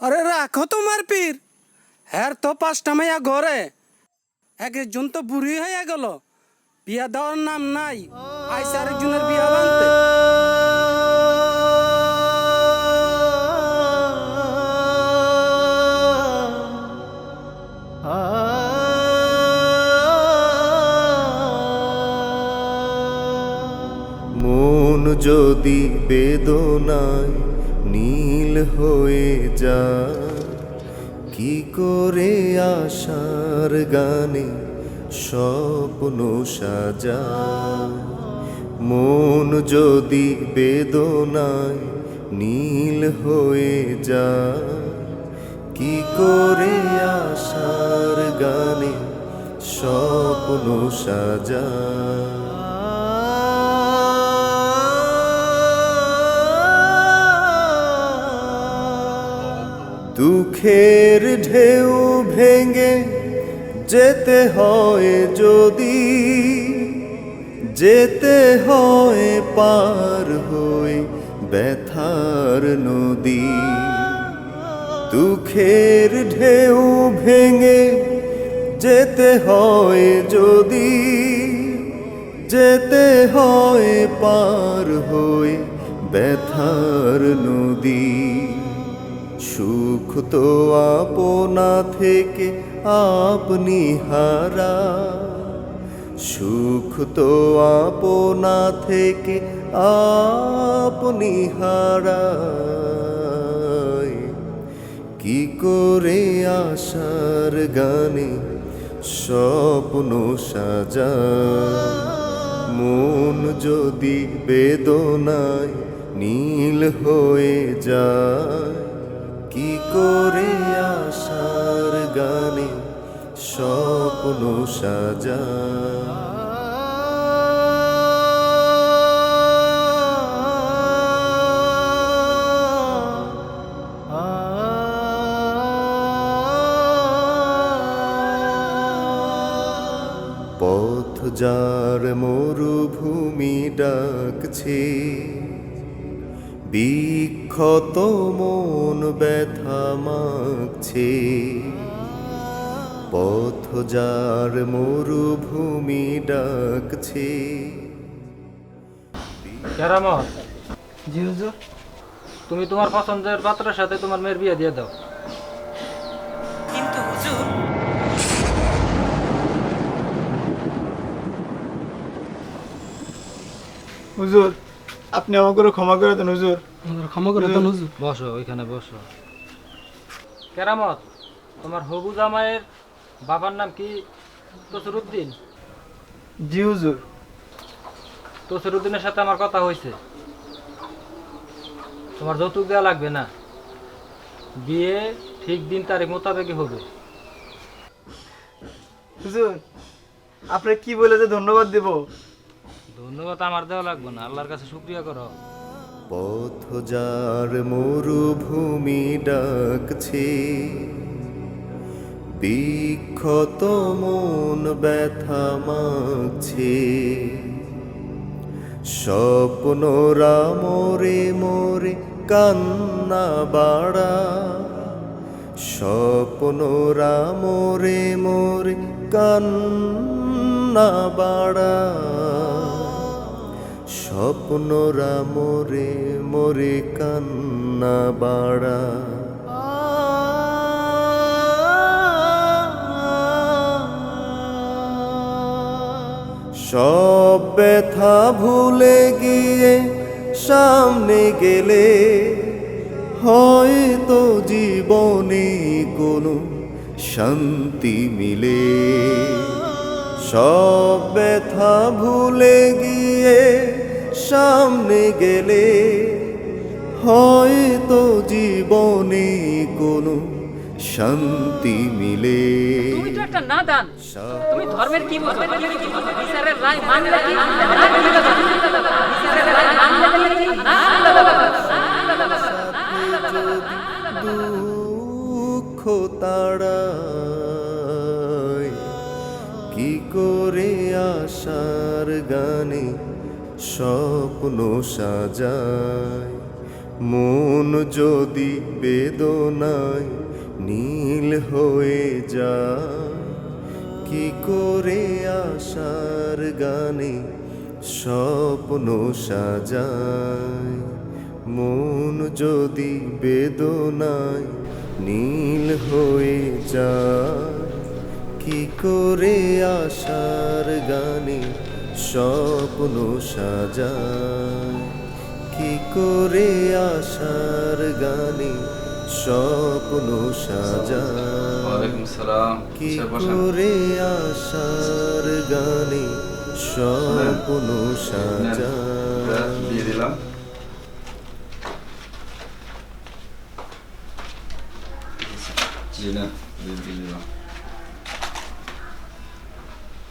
আরে রাখো তোমার পীর। হ্যার তো পাঁচটা মাইয়া ঘরে। এক একজন তো বুড়ি হয়ে গেল। বিয়া দেওয়ার নাম নাই। আইসা আরেকজনের বিয়া বানতে। যদি বেদনায় নীল হয়ে যায়। কি করে আশার গানে স্বপ্ন সাজায়? মন যদি বেদনায় নীল হয়ে যায়, কি করে আশার গানে স্বপ্ন সাজা দুঃখের ঢেউ ভেঙে যেতে হয় যদি, যেতে হয় পার হয়ে ব্যথার নদী। দুঃখের ঢেউ ভেঙে যেতে হয় যদি, যেতে হয় পার হয়ে ব্যথার নদী। সুখ তো আপনা থেকে আপনি হারা। সুখ তো আপনা থেকে আপনি হারায় কি করে আশার গানে স্বপ্ন সাজা? মন যদি বেদনায় নীল হয়ে যায় করে আশার গানে স্বপ্ন সাজা। পথ যার মরুভূমি ডাকছে বিক্ষত মন ব্যথা মাগছে পথ যার মরুভূমি ডাকছে। জি হুজুর তুমি তোমার পছন্দের পাত্রের সাথে তোমার মেয়ের বিয়ে দিয়ে দাও। কিন্তু হুজুর হুজুর আপনি আমাকে ক্ষমা করে দেন হুজুর। ক্ষমা করে দেন হুজুর। বসো ওইখানে বসো। কেরামত তোমার হবু জামাইয়ের বাবার নাম কি? তসরুদ্দিন? জি হুজুর। তসরুদ্দিনের সাথে আমার কথা হয়েছে তোমার যৌতুক দেওয়া লাগবে না। বিয়ে ঠিক দিন তারিখ মোতাবেকই হবে। হুজুর আপনি কি বলে যে ধন্যবাদ দেব? ধন্যবাদ আমার দেওয়া লাগবে না, আল্লাহর কাছে শুক্রিয়া করো। পথ যার মরুভূমি ডাকছে, বিক্ষত মন ব্যথা মাগছে স্বপ্নরা মোরে মোরে কান্না বাড়া স্বপ্নরা মোরে মোরে কান্না বাড়া। স্বপ্নরা মোরে মোরে কান্না বাড়া। সব ব্যথা ভুলে গিয়ে সামনে গেলে হয়তো জীবনে কোনো শান্তি মিলে। সব ব্যথা ভুলে গিয়ে সামনে গেলে হয়তো জীবনে কোনো শান্তি মিলে। তুমি তো একটা নাদান। তুমি ধর্মের কি বিচারের রায় মানলে দুঃখ তাড়ায় কি করে আশার গানে স্বপ্ন সাজায়। মন যদি বেদনায় নীল হয়ে যায়, কি করে আশার গানে স্বপ্ন সাজায়? মন যদি বেদনায় নীল হয়ে যায়, কি করে আশার গানে স্বপ্ন সাজায়। কি করে আশার গানে স্বপ্ন সাজায়? সালাম। কি করে আশার গানে স্বপ্ন সাজায়? দিয়ে দিলাম। জি না দিয়ে দিলাম।